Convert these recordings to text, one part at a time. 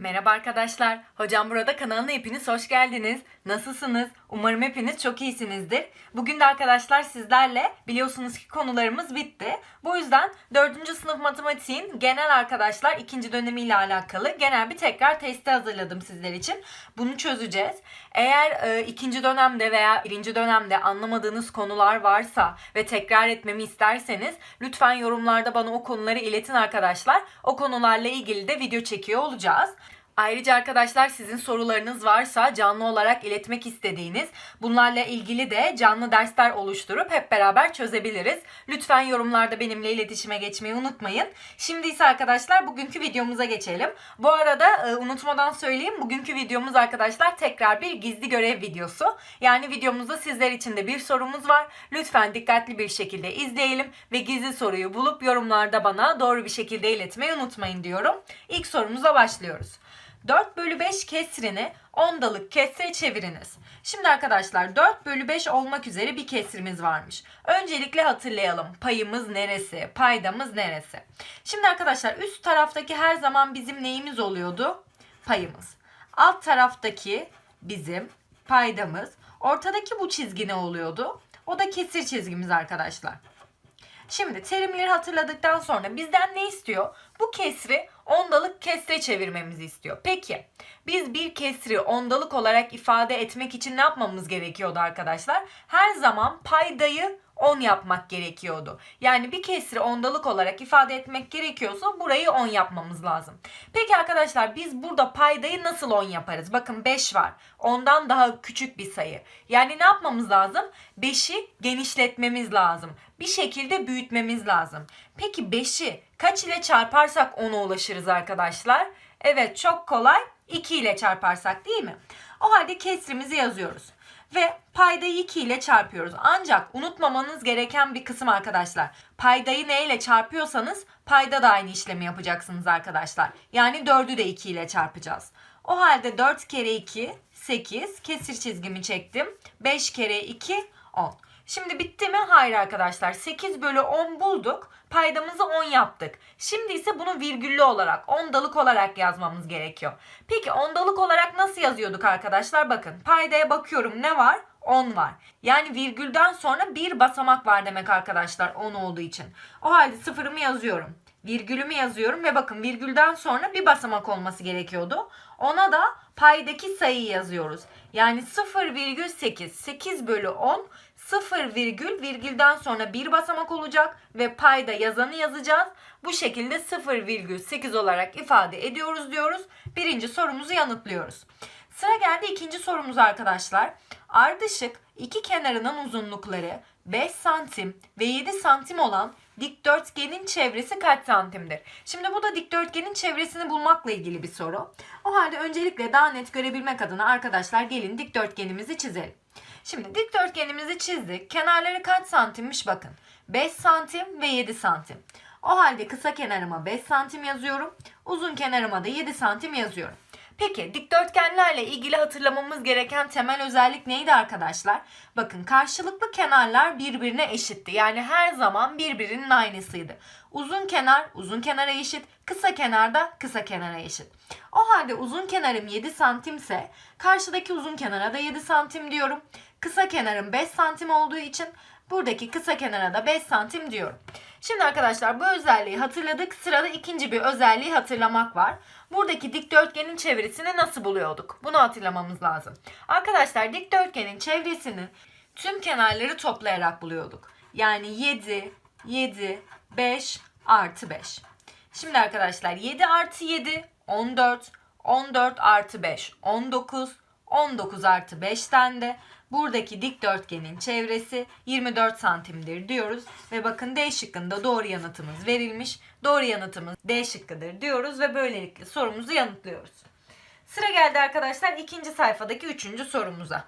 Merhaba arkadaşlar. Hocam burada kanalına hepiniz hoş geldiniz. Nasılsınız? Umarım hepiniz çok iyisinizdir. Bugün de arkadaşlar sizlerle biliyorsunuz ki konularımız bitti. Bu yüzden 4. sınıf matematiğin genel arkadaşlar ikinci dönemiyle alakalı genel bir tekrar testi hazırladım sizler için. Bunu çözeceğiz. Eğer e, ikinci dönemde veya birinci dönemde anlamadığınız konular varsa ve tekrar etmemi isterseniz lütfen yorumlarda bana o konuları iletin arkadaşlar. O konularla ilgili de video çekiyor olacağız. Ayrıca arkadaşlar sizin sorularınız varsa canlı olarak iletmek istediğiniz bunlarla ilgili de canlı dersler oluşturup hep beraber çözebiliriz. Lütfen yorumlarda benimle iletişime geçmeyi unutmayın. Şimdi ise arkadaşlar bugünkü videomuza geçelim. Bu arada e, unutmadan söyleyeyim bugünkü videomuz arkadaşlar tekrar bir gizli görev videosu. Yani videomuzda sizler için de bir sorumuz var. Lütfen dikkatli bir şekilde izleyelim ve gizli soruyu bulup yorumlarda bana doğru bir şekilde iletmeyi unutmayın diyorum. İlk sorumuza başlıyoruz. 4 bölü 5 kesrini ondalık kesre çeviriniz. Şimdi arkadaşlar 4 bölü 5 olmak üzere bir kesrimiz varmış. Öncelikle hatırlayalım. Payımız neresi? Paydamız neresi? Şimdi arkadaşlar üst taraftaki her zaman bizim neyimiz oluyordu? Payımız. Alt taraftaki bizim paydamız. Ortadaki bu çizgi ne oluyordu? O da kesir çizgimiz arkadaşlar. Şimdi terimleri hatırladıktan sonra bizden ne istiyor? Bu kesri ondalık kesre çevirmemizi istiyor. Peki biz bir kesri ondalık olarak ifade etmek için ne yapmamız gerekiyordu arkadaşlar? Her zaman paydayı 10 yapmak gerekiyordu. Yani bir kesri ondalık olarak ifade etmek gerekiyorsa burayı 10 yapmamız lazım. Peki arkadaşlar biz burada paydayı nasıl 10 yaparız? Bakın 5 var. Ondan daha küçük bir sayı. Yani ne yapmamız lazım? 5'i genişletmemiz lazım. Bir şekilde büyütmemiz lazım. Peki 5'i kaç ile çarparsak 10'a ulaşırız arkadaşlar? Evet çok kolay. 2 ile çarparsak değil mi? O halde kesrimizi yazıyoruz ve paydayı 2 ile çarpıyoruz. Ancak unutmamanız gereken bir kısım arkadaşlar. Paydayı ne ile çarpıyorsanız payda da aynı işlemi yapacaksınız arkadaşlar. Yani 4'ü de 2 ile çarpacağız. O halde 4 kere 2 8 kesir çizgimi çektim. 5 kere 2 10. Şimdi bitti mi? Hayır arkadaşlar. 8 bölü 10 bulduk. Paydamızı 10 yaptık. Şimdi ise bunu virgüllü olarak, ondalık olarak yazmamız gerekiyor. Peki ondalık olarak nasıl yazıyorduk arkadaşlar? Bakın paydaya bakıyorum ne var? 10 var. Yani virgülden sonra bir basamak var demek arkadaşlar 10 olduğu için. O halde sıfırımı yazıyorum. Virgülümü yazıyorum ve bakın virgülden sonra bir basamak olması gerekiyordu. Ona da paydaki sayıyı yazıyoruz. Yani 0,8. 8 bölü 10 0 virgül virgülden sonra bir basamak olacak ve payda yazanı yazacağız. Bu şekilde 0,8 olarak ifade ediyoruz diyoruz. Birinci sorumuzu yanıtlıyoruz. Sıra geldi ikinci sorumuz arkadaşlar. Ardışık iki kenarının uzunlukları 5 santim ve 7 santim olan dikdörtgenin çevresi kaç santimdir? Şimdi bu da dikdörtgenin çevresini bulmakla ilgili bir soru. O halde öncelikle daha net görebilmek adına arkadaşlar gelin dikdörtgenimizi çizelim. Şimdi dikdörtgenimizi çizdik. Kenarları kaç santimmiş bakın. 5 santim ve 7 santim. O halde kısa kenarıma 5 santim yazıyorum. Uzun kenarıma da 7 santim yazıyorum. Peki dikdörtgenlerle ilgili hatırlamamız gereken temel özellik neydi arkadaşlar? Bakın karşılıklı kenarlar birbirine eşitti. Yani her zaman birbirinin aynısıydı. Uzun kenar uzun kenara eşit, kısa kenar da kısa kenara eşit. O halde uzun kenarım 7 santimse karşıdaki uzun kenara da 7 santim diyorum. Kısa kenarım 5 santim olduğu için buradaki kısa kenara da 5 santim diyorum. Şimdi arkadaşlar bu özelliği hatırladık. Sırada ikinci bir özelliği hatırlamak var. Buradaki dikdörtgenin çevresini nasıl buluyorduk? Bunu hatırlamamız lazım. Arkadaşlar dikdörtgenin çevresini tüm kenarları toplayarak buluyorduk. Yani 7, 7, 5 artı 5. Şimdi arkadaşlar 7 artı 7 14, 14 artı 5 19, 19 artı 5'ten de buradaki dikdörtgenin çevresi 24 santimdir diyoruz. Ve bakın D şıkkında doğru yanıtımız verilmiş. Doğru yanıtımız D şıkkıdır diyoruz ve böylelikle sorumuzu yanıtlıyoruz. Sıra geldi arkadaşlar ikinci sayfadaki üçüncü sorumuza.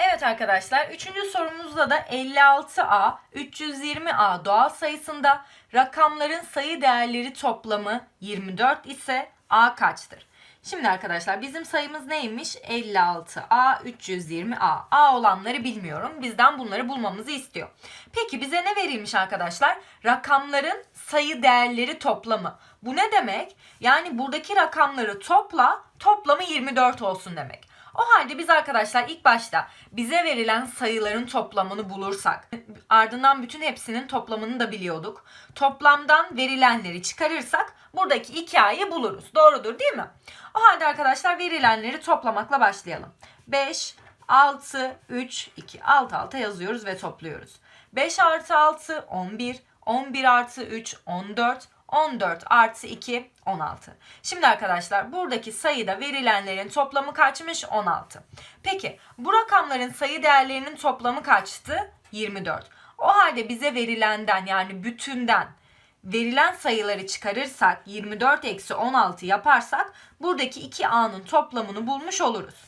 Evet arkadaşlar üçüncü sorumuzda da 56A, 320A doğal sayısında rakamların sayı değerleri toplamı 24 ise A kaçtır? Şimdi arkadaşlar bizim sayımız neymiş? 56A 320A. A olanları bilmiyorum. Bizden bunları bulmamızı istiyor. Peki bize ne verilmiş arkadaşlar? Rakamların sayı değerleri toplamı. Bu ne demek? Yani buradaki rakamları topla, toplamı 24 olsun demek. O halde biz arkadaşlar ilk başta bize verilen sayıların toplamını bulursak, ardından bütün hepsinin toplamını da biliyorduk. Toplamdan verilenleri çıkarırsak buradaki iki buluruz. Doğrudur değil mi? O halde arkadaşlar verilenleri toplamakla başlayalım. 5, 6, 3, 2. Alt alta yazıyoruz ve topluyoruz. 5 artı 6, 11. 11 artı 3, 14. 14 artı 2 16. Şimdi arkadaşlar buradaki sayıda verilenlerin toplamı kaçmış? 16. Peki bu rakamların sayı değerlerinin toplamı kaçtı? 24. O halde bize verilenden yani bütünden verilen sayıları çıkarırsak 24 eksi 16 yaparsak buradaki 2a'nın toplamını bulmuş oluruz.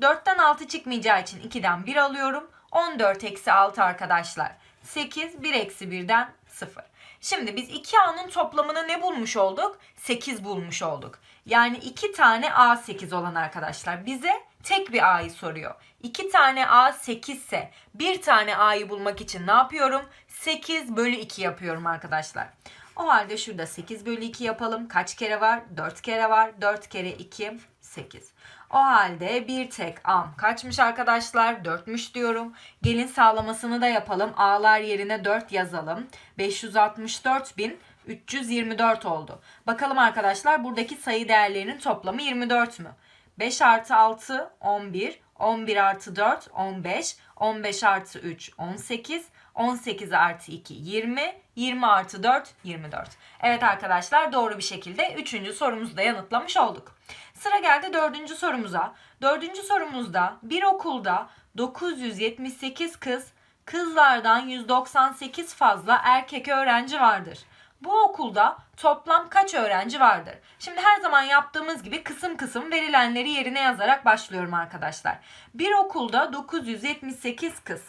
4'ten 6 çıkmayacağı için 2'den 1 alıyorum. 14 eksi 6 arkadaşlar. 8, 1 eksi 1'den 0. Şimdi biz 2A'nın toplamını ne bulmuş olduk? 8 bulmuş olduk. Yani 2 tane A8 olan arkadaşlar bize tek bir A'yı soruyor. 2 tane A 8 ise bir tane A'yı bulmak için ne yapıyorum? 8 bölü 2 yapıyorum arkadaşlar. O halde şurada 8 bölü 2 yapalım. Kaç kere var? 4 kere var. 4 kere 2 8. O halde bir tek am kaçmış arkadaşlar? 4'müş diyorum. Gelin sağlamasını da yapalım. A'lar yerine 4 yazalım. 564.324 oldu. Bakalım arkadaşlar buradaki sayı değerlerinin toplamı 24 mü? 5 artı 6 11. 11 artı 4 15. 15 artı 3 18. 18 artı 2 20. 20 artı 4 24. Evet arkadaşlar doğru bir şekilde 3. sorumuzu da yanıtlamış olduk. Sıra geldi 4. sorumuza. 4. sorumuzda bir okulda 978 kız, kızlardan 198 fazla erkek öğrenci vardır. Bu okulda toplam kaç öğrenci vardır? Şimdi her zaman yaptığımız gibi kısım kısım verilenleri yerine yazarak başlıyorum arkadaşlar. Bir okulda 978 kız.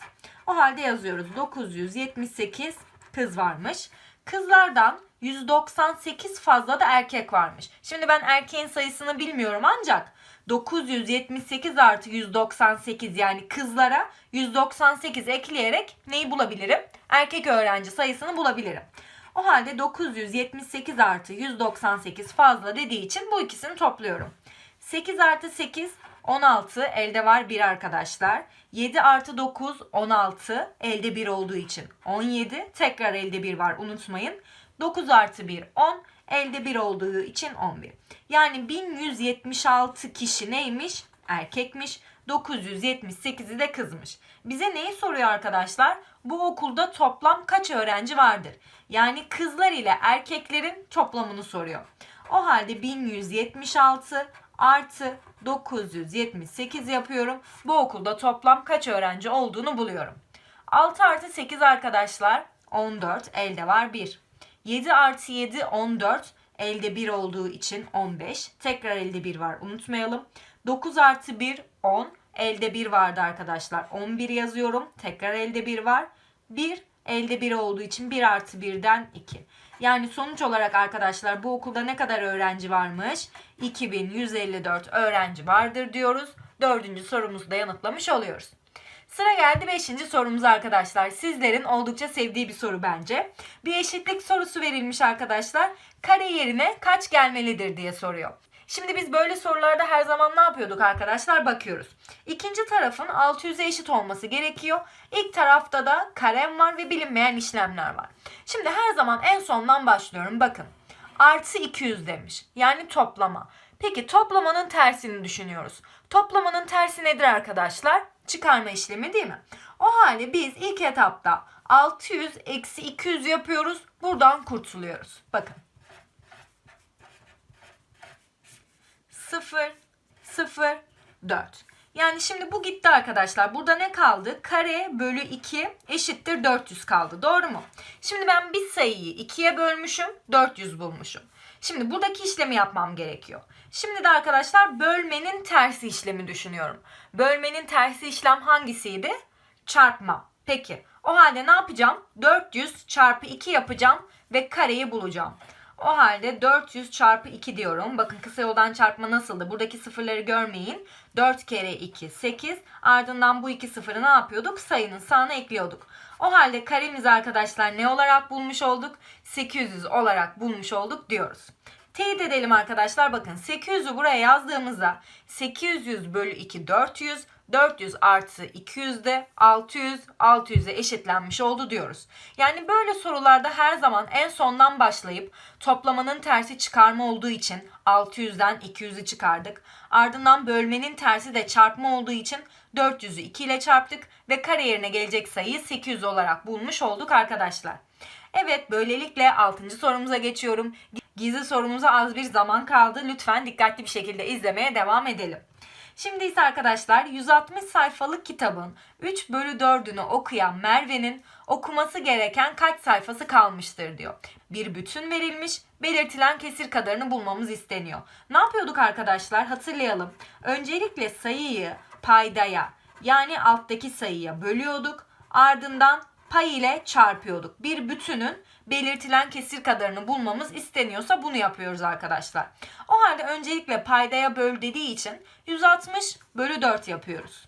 O halde yazıyoruz 978 kız varmış. Kızlardan 198 fazla da erkek varmış. Şimdi ben erkeğin sayısını bilmiyorum ancak 978 artı 198 yani kızlara 198 ekleyerek neyi bulabilirim? Erkek öğrenci sayısını bulabilirim. O halde 978 artı 198 fazla dediği için bu ikisini topluyorum. 8 artı 8 16 elde var 1 arkadaşlar. 7 artı 9 16 elde 1 olduğu için 17 tekrar elde 1 var unutmayın. 9 artı 1 10 elde 1 olduğu için 11. Yani 1176 kişi neymiş? Erkekmiş. 978'i de kızmış. Bize neyi soruyor arkadaşlar? Bu okulda toplam kaç öğrenci vardır? Yani kızlar ile erkeklerin toplamını soruyor. O halde 1176 artı 978 yapıyorum. Bu okulda toplam kaç öğrenci olduğunu buluyorum. 6 artı 8 arkadaşlar 14 elde var 1. 7 artı 7 14 elde 1 olduğu için 15. Tekrar elde 1 var unutmayalım. 9 artı 1 10 elde 1 vardı arkadaşlar. 11 yazıyorum. Tekrar elde 1 var. 1 elde 1 olduğu için 1 artı 1'den 2. Yani sonuç olarak arkadaşlar bu okulda ne kadar öğrenci varmış? 2154 öğrenci vardır diyoruz. Dördüncü sorumuzu da yanıtlamış oluyoruz. Sıra geldi 5. sorumuz arkadaşlar. Sizlerin oldukça sevdiği bir soru bence. Bir eşitlik sorusu verilmiş arkadaşlar. Kare yerine kaç gelmelidir diye soruyor. Şimdi biz böyle sorularda her zaman ne yapıyorduk arkadaşlar? Bakıyoruz. İkinci tarafın 600'e eşit olması gerekiyor. İlk tarafta da karem var ve bilinmeyen işlemler var. Şimdi her zaman en sondan başlıyorum. Bakın. Artı 200 demiş. Yani toplama. Peki toplamanın tersini düşünüyoruz. Toplamanın tersi nedir arkadaşlar? Çıkarma işlemi değil mi? O halde biz ilk etapta 600 eksi 200 yapıyoruz. Buradan kurtuluyoruz. Bakın. 0, 0, 4. Yani şimdi bu gitti arkadaşlar. Burada ne kaldı? Kare bölü 2 eşittir 400 kaldı. Doğru mu? Şimdi ben bir sayıyı 2'ye bölmüşüm. 400 bulmuşum. Şimdi buradaki işlemi yapmam gerekiyor. Şimdi de arkadaşlar bölmenin tersi işlemi düşünüyorum. Bölmenin tersi işlem hangisiydi? Çarpma. Peki o halde ne yapacağım? 400 çarpı 2 yapacağım ve kareyi bulacağım. O halde 400 çarpı 2 diyorum. Bakın kısa yoldan çarpma nasıldı? Buradaki sıfırları görmeyin. 4 kere 2 8. Ardından bu iki sıfırı ne yapıyorduk? Sayının sağına ekliyorduk. O halde karemizi arkadaşlar ne olarak bulmuş olduk? 800 olarak bulmuş olduk diyoruz. Teyit edelim arkadaşlar. Bakın 800'ü buraya yazdığımızda 800 bölü 2 400. 400 artı 200 de 600, 600'e eşitlenmiş oldu diyoruz. Yani böyle sorularda her zaman en sondan başlayıp toplamanın tersi çıkarma olduğu için 600'den 200'ü çıkardık. Ardından bölmenin tersi de çarpma olduğu için 400'ü 2 ile çarptık ve kare yerine gelecek sayıyı 800 olarak bulmuş olduk arkadaşlar. Evet böylelikle 6. sorumuza geçiyorum. Gizli sorumuza az bir zaman kaldı. Lütfen dikkatli bir şekilde izlemeye devam edelim. Şimdi ise arkadaşlar 160 sayfalık kitabın 3 bölü 4'ünü okuyan Merve'nin okuması gereken kaç sayfası kalmıştır diyor. Bir bütün verilmiş, belirtilen kesir kadarını bulmamız isteniyor. Ne yapıyorduk arkadaşlar? Hatırlayalım. Öncelikle sayıyı paydaya yani alttaki sayıya bölüyorduk. Ardından pay ile çarpıyorduk. Bir bütünün belirtilen kesir kadarını bulmamız isteniyorsa bunu yapıyoruz arkadaşlar. O halde öncelikle paydaya böl dediği için 160 bölü 4 yapıyoruz.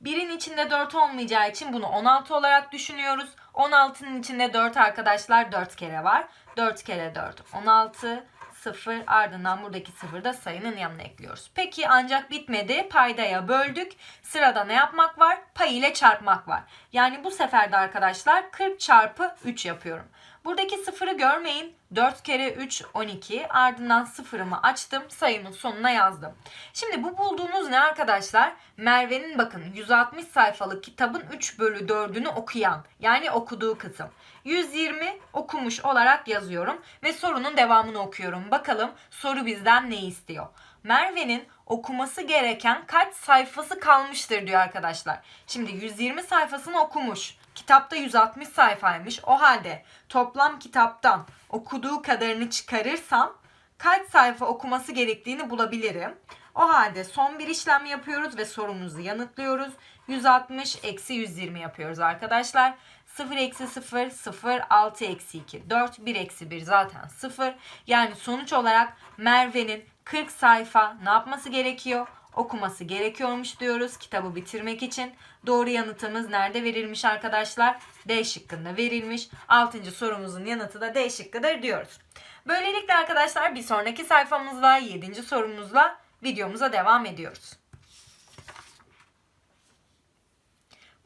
Birin içinde 4 olmayacağı için bunu 16 olarak düşünüyoruz. 16'nın içinde 4 arkadaşlar 4 kere var. 4 kere 4 16 0 ardından buradaki 0 da sayının yanına ekliyoruz. Peki ancak bitmedi. Paydaya böldük. Sırada ne yapmak var? Pay ile çarpmak var. Yani bu sefer de arkadaşlar 40 çarpı 3 yapıyorum. Buradaki sıfırı görmeyin. 4 kere 3 12 ardından sıfırımı açtım sayımın sonuna yazdım. Şimdi bu bulduğunuz ne arkadaşlar? Merve'nin bakın 160 sayfalık kitabın 3 bölü 4'ünü okuyan yani okuduğu kısım. 120 okumuş olarak yazıyorum ve sorunun devamını okuyorum. Bakalım soru bizden ne istiyor? Merve'nin okuması gereken kaç sayfası kalmıştır diyor arkadaşlar. Şimdi 120 sayfasını okumuş. Kitapta 160 sayfaymış. O halde toplam kitaptan okuduğu kadarını çıkarırsam kaç sayfa okuması gerektiğini bulabilirim. O halde son bir işlem yapıyoruz ve sorumuzu yanıtlıyoruz. 160 eksi 120 yapıyoruz arkadaşlar. 0 eksi 0, 0, 6 eksi 2, 4, 1 eksi 1 zaten 0. Yani sonuç olarak Merve'nin 40 sayfa ne yapması gerekiyor? Okuması gerekiyormuş diyoruz kitabı bitirmek için. Doğru yanıtımız nerede verilmiş arkadaşlar? D şıkkında verilmiş. 6. sorumuzun yanıtı da D şıkkıdır diyoruz. Böylelikle arkadaşlar bir sonraki sayfamızla 7. sorumuzla videomuza devam ediyoruz.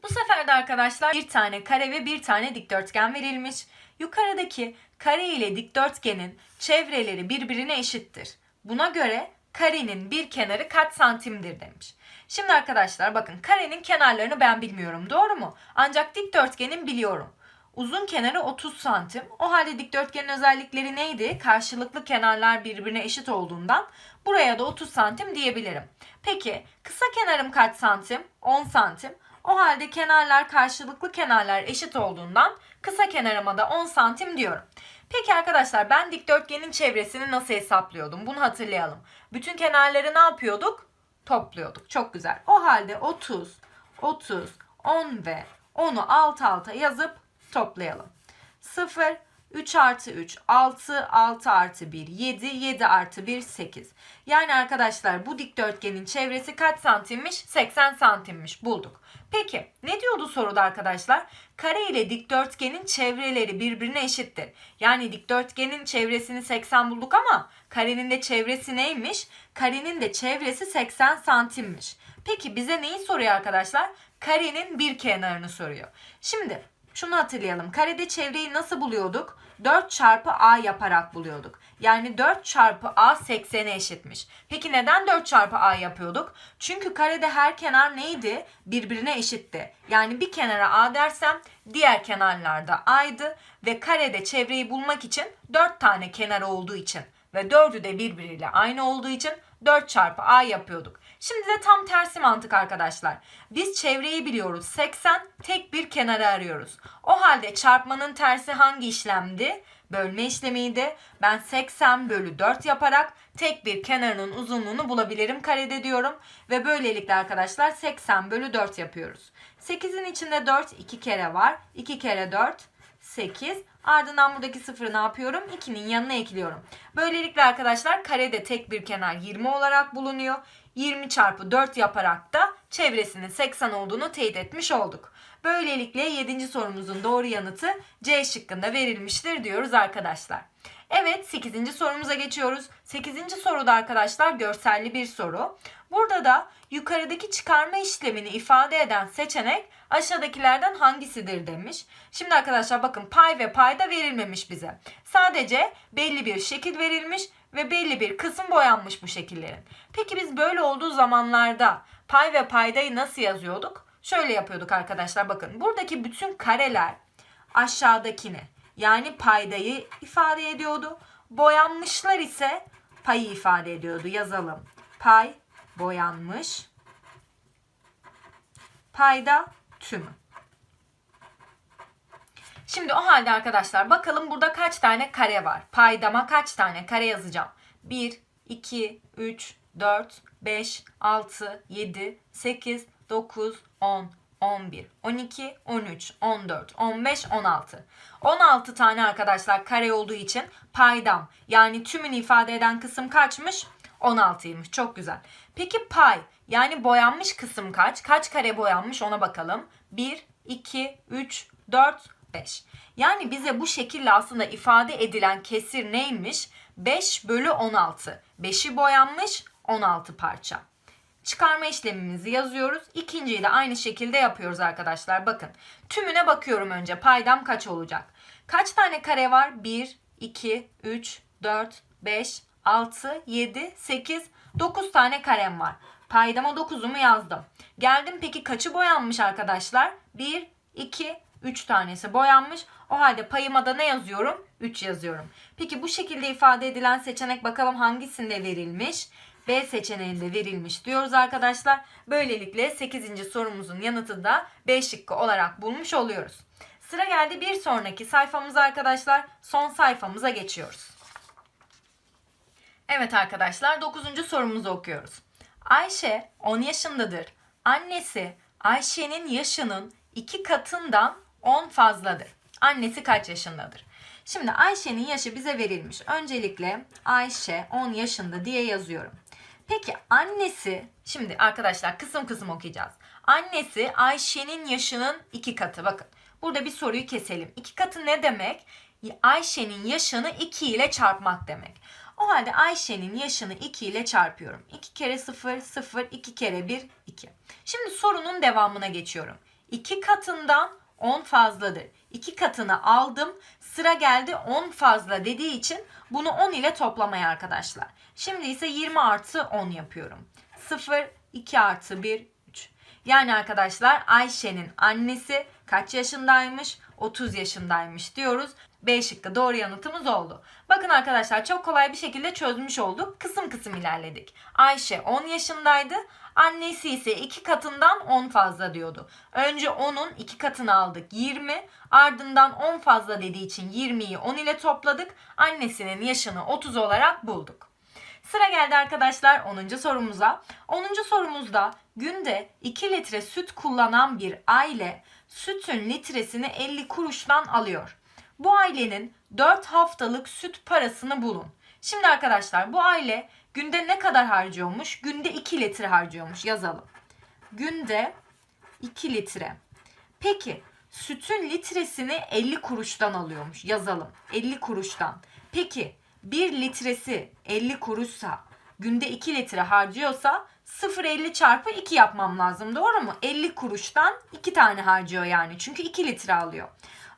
Bu sefer de arkadaşlar bir tane kare ve bir tane dikdörtgen verilmiş. Yukarıdaki kare ile dikdörtgenin çevreleri birbirine eşittir. Buna göre karenin bir kenarı kaç santimdir demiş. Şimdi arkadaşlar bakın karenin kenarlarını ben bilmiyorum doğru mu? Ancak dikdörtgenin biliyorum. Uzun kenarı 30 santim. O halde dikdörtgenin özellikleri neydi? Karşılıklı kenarlar birbirine eşit olduğundan buraya da 30 santim diyebilirim. Peki kısa kenarım kaç santim? 10 santim. O halde kenarlar karşılıklı kenarlar eşit olduğundan kısa kenarıma da 10 santim diyorum. Peki arkadaşlar ben dikdörtgenin çevresini nasıl hesaplıyordum? Bunu hatırlayalım. Bütün kenarları ne yapıyorduk? Topluyorduk. Çok güzel. O halde 30, 30, 10 ve 10'u alt alta yazıp toplayalım. 0, 3 artı 3, 6, 6 artı 1, 7, 7 artı 1, 8. Yani arkadaşlar bu dikdörtgenin çevresi kaç santimmiş? 80 santimmiş bulduk. Peki ne diyordu soruda arkadaşlar? Kare ile dikdörtgenin çevreleri birbirine eşittir. Yani dikdörtgenin çevresini 80 bulduk ama karenin de çevresi neymiş? Karenin de çevresi 80 santimmiş. Peki bize neyi soruyor arkadaşlar? Karenin bir kenarını soruyor. Şimdi şunu hatırlayalım. Karede çevreyi nasıl buluyorduk? 4 çarpı a yaparak buluyorduk. Yani 4 çarpı a 80'e eşitmiş. Peki neden 4 çarpı a yapıyorduk? Çünkü karede her kenar neydi? Birbirine eşitti. Yani bir kenara a dersem diğer kenarlarda a'ydı ve karede çevreyi bulmak için 4 tane kenar olduğu için ve 4'ü de birbiriyle aynı olduğu için 4 çarpı a yapıyorduk. Şimdi de tam tersi mantık arkadaşlar. Biz çevreyi biliyoruz. 80 tek bir kenarı arıyoruz. O halde çarpmanın tersi hangi işlemdi? Bölme işlemiydi. Ben 80 bölü 4 yaparak tek bir kenarının uzunluğunu bulabilirim karede diyorum. Ve böylelikle arkadaşlar 80 bölü 4 yapıyoruz. 8'in içinde 4 2 kere var. 2 kere 4 8. Ardından buradaki sıfırı ne yapıyorum? 2'nin yanına ekliyorum. Böylelikle arkadaşlar karede tek bir kenar 20 olarak bulunuyor. 20 çarpı 4 yaparak da çevresinin 80 olduğunu teyit etmiş olduk. Böylelikle 7. sorumuzun doğru yanıtı C şıkkında verilmiştir diyoruz arkadaşlar. Evet 8. sorumuza geçiyoruz. 8. soruda arkadaşlar görselli bir soru. Burada da yukarıdaki çıkarma işlemini ifade eden seçenek aşağıdakilerden hangisidir demiş. Şimdi arkadaşlar bakın pay ve payda verilmemiş bize. Sadece belli bir şekil verilmiş ve belli bir kısım boyanmış bu şekillerin. Peki biz böyle olduğu zamanlarda pay ve paydayı nasıl yazıyorduk? Şöyle yapıyorduk arkadaşlar bakın. Buradaki bütün kareler aşağıdakini yani paydayı ifade ediyordu. Boyanmışlar ise payı ifade ediyordu. Yazalım. Pay boyanmış. Payda tümü. Şimdi o halde arkadaşlar bakalım burada kaç tane kare var? Paydama kaç tane kare yazacağım? 1, 2, 3, 4, 5, 6, 7, 8, 9, 10, 11, 12, 13, 14, 15, 16. 16 tane arkadaşlar kare olduğu için paydam yani tümünü ifade eden kısım kaçmış? 16'ymış. Çok güzel. Peki pay yani boyanmış kısım kaç? Kaç kare boyanmış ona bakalım. 1, 2, 3, 4, 5. Yani bize bu şekilde aslında ifade edilen kesir neymiş? 5 bölü 16. 5'i boyanmış 16 parça. Çıkarma işlemimizi yazıyoruz. İkinciyi de aynı şekilde yapıyoruz arkadaşlar. Bakın tümüne bakıyorum önce. Paydam kaç olacak? Kaç tane kare var? 1, 2, 3, 4, 5, 6, 7, 8, 9 tane karem var. Paydama 9'umu yazdım. Geldim peki kaçı boyanmış arkadaşlar? 1, 2, 3 tanesi boyanmış. O halde payıma da ne yazıyorum? 3 yazıyorum. Peki bu şekilde ifade edilen seçenek bakalım hangisinde verilmiş? B seçeneğinde verilmiş diyoruz arkadaşlar. Böylelikle 8. sorumuzun yanıtı da B şıkkı olarak bulmuş oluyoruz. Sıra geldi bir sonraki sayfamıza arkadaşlar. Son sayfamıza geçiyoruz. Evet arkadaşlar 9. sorumuzu okuyoruz. Ayşe 10 yaşındadır. Annesi Ayşe'nin yaşının 2 katından 10 fazladır. Annesi kaç yaşındadır? Şimdi Ayşe'nin yaşı bize verilmiş. Öncelikle Ayşe 10 yaşında diye yazıyorum. Peki annesi, şimdi arkadaşlar kısım kısım okuyacağız. Annesi Ayşe'nin yaşının 2 katı. Bakın burada bir soruyu keselim. 2 katı ne demek? Ayşe'nin yaşını 2 ile çarpmak demek. O halde Ayşe'nin yaşını 2 ile çarpıyorum. 2 kere 0, 0, 2 kere 1, 2. Şimdi sorunun devamına geçiyorum. 2 katından 10 fazladır. 2 katını aldım. Sıra geldi 10 fazla dediği için bunu 10 ile toplamaya arkadaşlar. Şimdi ise 20 artı 10 yapıyorum. 0, 2 artı 1, 3. Yani arkadaşlar Ayşe'nin annesi kaç yaşındaymış? 30 yaşındaymış diyoruz. B şıkkı doğru yanıtımız oldu. Bakın arkadaşlar çok kolay bir şekilde çözmüş olduk. Kısım kısım ilerledik. Ayşe 10 yaşındaydı. Annesi ise 2 katından 10 fazla diyordu. Önce 10'un 2 katını aldık 20. Ardından 10 fazla dediği için 20'yi 10 ile topladık. Annesinin yaşını 30 olarak bulduk. Sıra geldi arkadaşlar 10. sorumuza. 10. sorumuzda günde 2 litre süt kullanan bir aile sütün litresini 50 kuruştan alıyor. Bu ailenin 4 haftalık süt parasını bulun. Şimdi arkadaşlar bu aile günde ne kadar harcıyormuş? Günde 2 litre harcıyormuş yazalım. Günde 2 litre. Peki sütün litresini 50 kuruştan alıyormuş yazalım. 50 kuruştan. Peki 1 litresi 50 kuruşsa günde 2 litre harcıyorsa 0.50 çarpı 2 yapmam lazım doğru mu? 50 kuruştan 2 tane harcıyor yani çünkü 2 litre alıyor.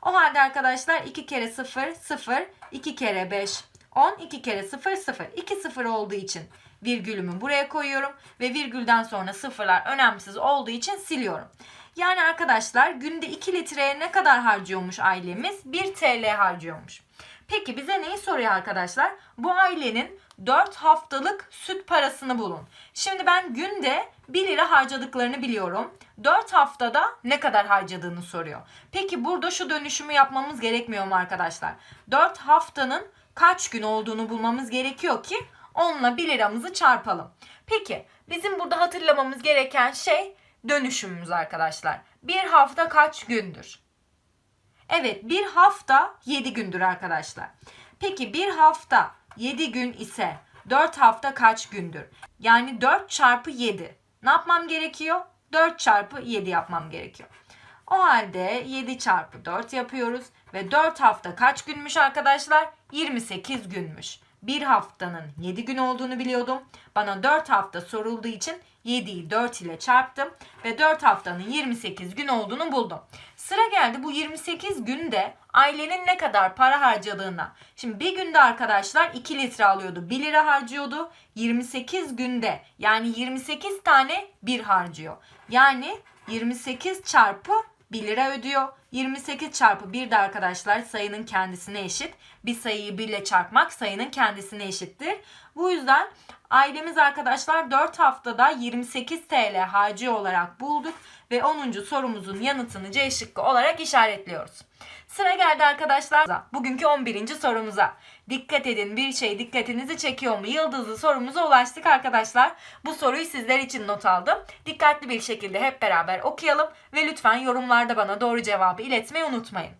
O halde arkadaşlar 2 kere 0 0 2 kere 5 10 2 kere 0 0 2 0 olduğu için virgülümü buraya koyuyorum ve virgülden sonra sıfırlar önemsiz olduğu için siliyorum. Yani arkadaşlar günde 2 litreye ne kadar harcıyormuş ailemiz? 1 TL harcıyormuş. Peki bize neyi soruyor arkadaşlar? Bu ailenin 4 haftalık süt parasını bulun. Şimdi ben günde 1 lira harcadıklarını biliyorum. 4 haftada ne kadar harcadığını soruyor. Peki burada şu dönüşümü yapmamız gerekmiyor mu arkadaşlar? 4 haftanın kaç gün olduğunu bulmamız gerekiyor ki onunla 1 liramızı çarpalım. Peki bizim burada hatırlamamız gereken şey dönüşümümüz arkadaşlar. Bir hafta kaç gündür? Evet bir hafta 7 gündür arkadaşlar. Peki bir hafta 7 gün ise 4 hafta kaç gündür? Yani 4 çarpı 7. Ne yapmam gerekiyor? 4 çarpı 7 yapmam gerekiyor. O halde 7 çarpı 4 yapıyoruz. Ve 4 hafta kaç günmüş arkadaşlar? 28 günmüş. Bir haftanın 7 gün olduğunu biliyordum. Bana 4 hafta sorulduğu için 7'yi 4 ile çarptım. Ve 4 haftanın 28 gün olduğunu buldum. Sıra geldi bu 28 günde ailenin ne kadar para harcadığına. Şimdi bir günde arkadaşlar 2 litre alıyordu. 1 lira harcıyordu. 28 günde yani 28 tane bir harcıyor. Yani 28 çarpı 1 lira ödüyor. 28 çarpı 1 de arkadaşlar sayının kendisine eşit. Bir sayıyı 1 ile çarpmak sayının kendisine eşittir. Bu yüzden ailemiz arkadaşlar 4 haftada 28 TL harcı olarak bulduk ve 10. sorumuzun yanıtını C şıkkı olarak işaretliyoruz. Sıra geldi arkadaşlar bugünkü 11. sorumuza. Dikkat edin bir şey dikkatinizi çekiyor mu? Yıldızlı sorumuza ulaştık arkadaşlar. Bu soruyu sizler için not aldım. Dikkatli bir şekilde hep beraber okuyalım ve lütfen yorumlarda bana doğru cevabı iletmeyi unutmayın.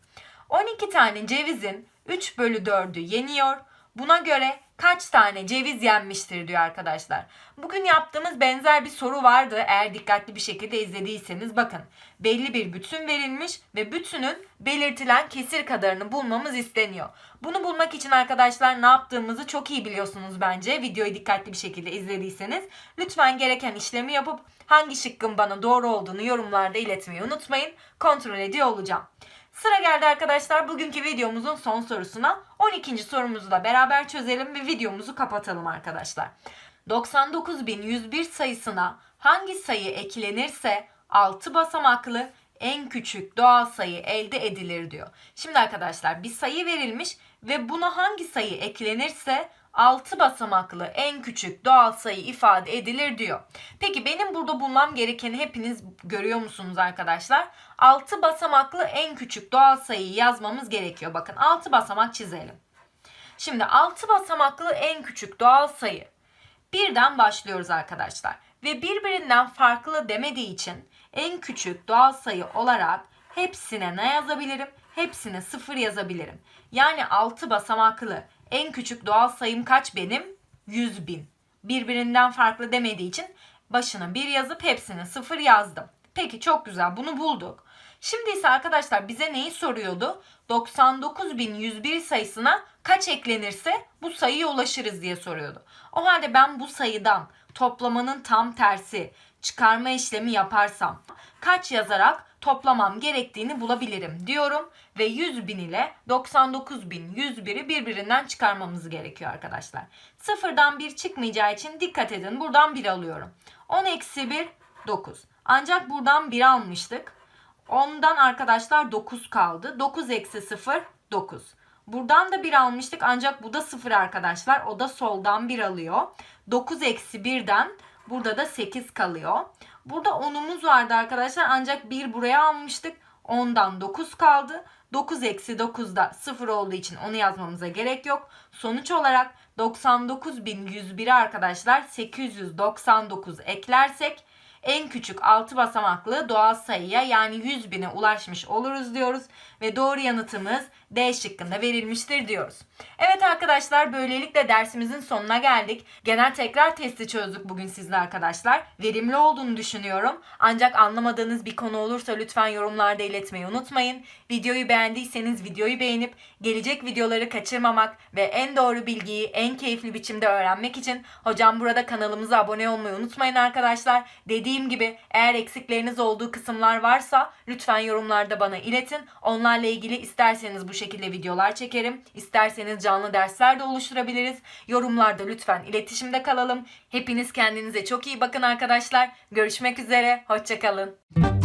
12 tane cevizin 3 bölü 4'ü yeniyor. Buna göre kaç tane ceviz yenmiştir diyor arkadaşlar. Bugün yaptığımız benzer bir soru vardı. Eğer dikkatli bir şekilde izlediyseniz bakın. Belli bir bütün verilmiş ve bütünün belirtilen kesir kadarını bulmamız isteniyor. Bunu bulmak için arkadaşlar ne yaptığımızı çok iyi biliyorsunuz bence. Videoyu dikkatli bir şekilde izlediyseniz. Lütfen gereken işlemi yapıp hangi şıkkın bana doğru olduğunu yorumlarda iletmeyi unutmayın. Kontrol ediyor olacağım. Sıra geldi arkadaşlar bugünkü videomuzun son sorusuna. 12. sorumuzu da beraber çözelim ve videomuzu kapatalım arkadaşlar. 99.101 sayısına hangi sayı eklenirse 6 basamaklı en küçük doğal sayı elde edilir diyor. Şimdi arkadaşlar bir sayı verilmiş ve buna hangi sayı eklenirse 6 basamaklı en küçük doğal sayı ifade edilir diyor. Peki benim burada bulmam gerekeni hepiniz görüyor musunuz arkadaşlar? 6 basamaklı en küçük doğal sayıyı yazmamız gerekiyor. Bakın 6 basamak çizelim. Şimdi 6 basamaklı en küçük doğal sayı. Birden başlıyoruz arkadaşlar. Ve birbirinden farklı demediği için en küçük doğal sayı olarak hepsine ne yazabilirim? Hepsine 0 yazabilirim. Yani 6 basamaklı en küçük doğal sayım kaç benim? 100 bin. Birbirinden farklı demediği için başına 1 yazıp hepsine 0 yazdım. Peki çok güzel bunu bulduk. Şimdi ise arkadaşlar bize neyi soruyordu? 99.101 sayısına kaç eklenirse bu sayıya ulaşırız diye soruyordu. O halde ben bu sayıdan toplamanın tam tersi çıkarma işlemi yaparsam kaç yazarak toplamam gerektiğini bulabilirim diyorum ve 100 bin ile 99.101'i birbirinden çıkarmamız gerekiyor arkadaşlar. Sıfırdan 1 çıkmayacağı için dikkat edin buradan 1 alıyorum. 10 eksi 1 9 ancak buradan 1 almıştık. 10'dan arkadaşlar 9 kaldı. 9 eksi 0 9. Buradan da 1 almıştık ancak bu da 0 arkadaşlar. O da soldan 1 alıyor. 9 eksi 1'den burada da 8 kalıyor. Burada 10'umuz vardı arkadaşlar ancak 1 buraya almıştık. 10'dan 9 kaldı. 9 eksi 9'da 0 olduğu için onu yazmamıza gerek yok. Sonuç olarak 99.101'e arkadaşlar 899 eklersek en küçük 6 basamaklı doğal sayıya yani 100 bine ulaşmış oluruz diyoruz. Ve doğru yanıtımız D şıkkında verilmiştir diyoruz. Evet arkadaşlar böylelikle dersimizin sonuna geldik. Genel tekrar testi çözdük bugün sizle arkadaşlar. Verimli olduğunu düşünüyorum. Ancak anlamadığınız bir konu olursa lütfen yorumlarda iletmeyi unutmayın. Videoyu beğendiyseniz videoyu beğenip gelecek videoları kaçırmamak ve en doğru bilgiyi en keyifli biçimde öğrenmek için hocam burada kanalımıza abone olmayı unutmayın arkadaşlar. Dediğim gibi eğer eksikleriniz olduğu kısımlar varsa lütfen yorumlarda bana iletin. Onlarla ilgili isterseniz bu şekilde videolar çekerim. İsterseniz canlı dersler de oluşturabiliriz. Yorumlarda lütfen iletişimde kalalım. Hepiniz kendinize çok iyi bakın arkadaşlar. Görüşmek üzere. Hoşçakalın.